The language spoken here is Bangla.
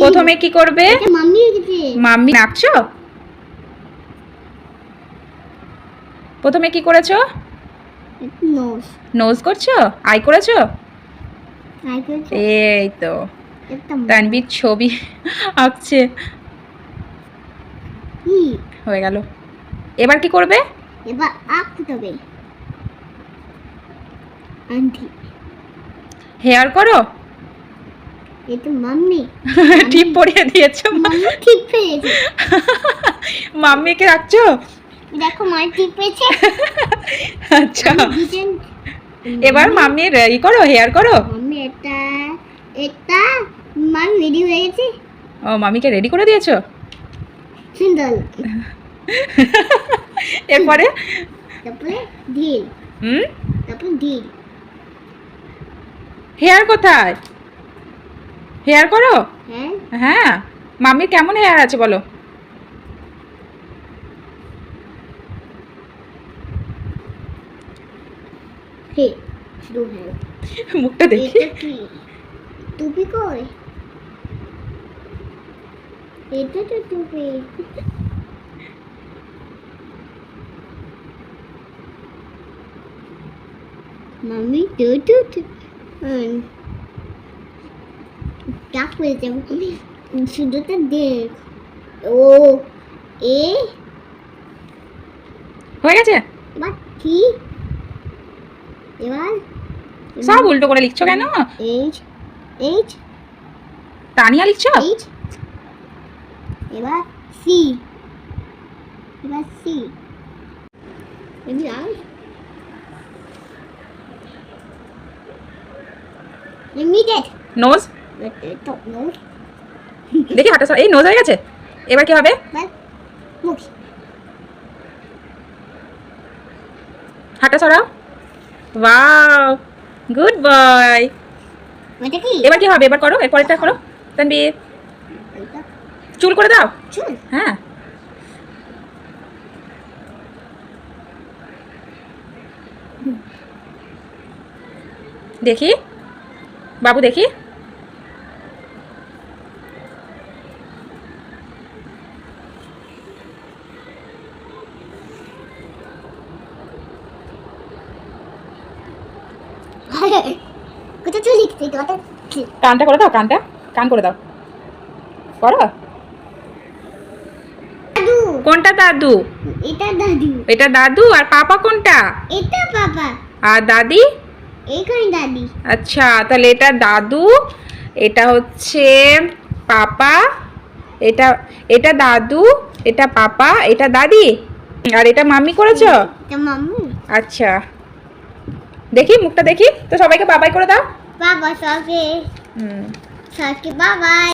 প্রথমে কি করবে? মাম্মি নাচছো? প্রথমে কি করেছ? নোজ। করছ? আই করেছ? এই তো। তানবীর ছবি আঁকছে। হয়ে গেল। এবার কি করবে? এবার আঁকতে হবে হেয়ার করো? এটা মাম্মি। টিপ পরিয়ে দিয়েছ। মাম্মি ঠিক মাম্মিকে রাখছো? দেখো মা ঠিক পেয়েছে। আচ্ছা। এবার মাম্মির ই করো হেয়ার করো। মাম্মি এটা এটা মান রেডি হয়ে গেছে। ও মামিকে রেডি করে দিয়েছ? সুন্দর। এরপরে? তারপরে ঢিল হুম? তারপরে ঢিল হেয়ার কোথায়? হেয়ার করো? হ্যাঁ। হ্যাঁ। মাম্মির কেমন হেয়ার আছে বলো? মুখটা দেখি। এটা কি? টুপি কই? এটা তো টুপি। তো তো তো ডাক হয়ে যাবে শুধু তো দেখ। ও এ হয়ে গেছে? এবার কি? এবার সব উল্টো করে লিখছো কেন? এইচ এইচ তানিয়া লিখছো? এইচ এবার সি এবার সি এমনি আর ইমিডিয়েট নোজ দেখি হাঁটা সর- এই নোজ হয়ে গেছে? এবার কি হবে? হাঁটা সরাও ওয়াও গুড বয় এবার কি হবে? এবার করো এর পরেরটা করো। তানবীর চুল করে দাও। চুল? হ্যাঁ। দেখি। বাবু দেখি। কোথা লিখতে কত কানটা করে দাও কানটা। কান করে দাও। করো। কোনটা দাদু? এটা দাদু। এটা দাদু? আর পাপা কোনটা? এটা বাবা আর দাদি? এইখানে দাদি। আচ্ছা তাহলে এটা দাদু এটা হচ্ছে পাপা এটা এটা দাদু এটা পাপা এটা দাদি? আর এটা মাম্মি করেছ? এটা মাম্মু। আচ্ছা। দেখি মুখটা দেখি। তো সবাইকে বাবাই করে দাও। বাবা সবাই হুম। সবাইকে বাবাই